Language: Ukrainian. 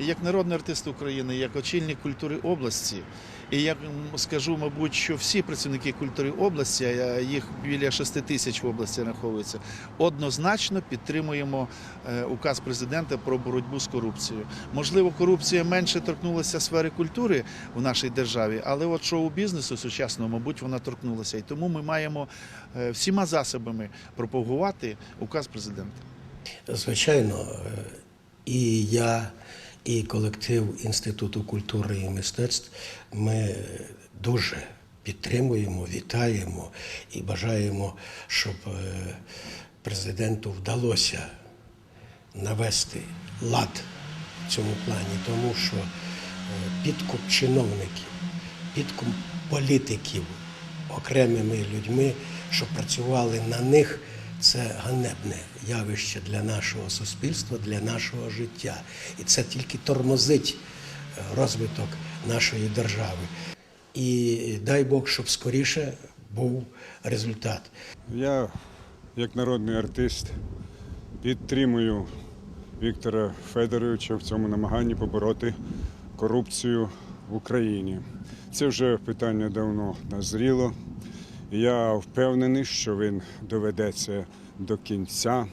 як народний артист України, як очільник культури області. І м, скажу, мабуть, що всі працівники культури області, а їх біля 6 тисяч в області раховується, однозначно підтримуємо е, указ президента про боротьбу з корупцією. Можливо, корупція менше торкнулася сфери культури в нашій державі, але от шоу-бізнесу сучасного, мабуть, вона торкнулася. І тому ми маємо е, всіма засобами пропагувати указ президента. Звичайно, е, і я, і колектив Інституту культури і мистецтв. Ми дуже підтримуємо, вітаємо і бажаємо, щоб е, президенту вдалося навести лад в цьому плані, тому що е, підкуп чиновників, підкуп політиків окремими людьми, що працювали на них, це ганебне явище для нашого суспільства, для нашого життя. І це тільки тормозить е, розвиток нашої держави. І дай Бог, щоб скоріше був результат. Я, як народний артист, підтримую Віктора Федоровича в цьому намаганні побороти корупцію в Україні. Це вже питання давно назріло. Я впевнений, що він доведеться до кінця.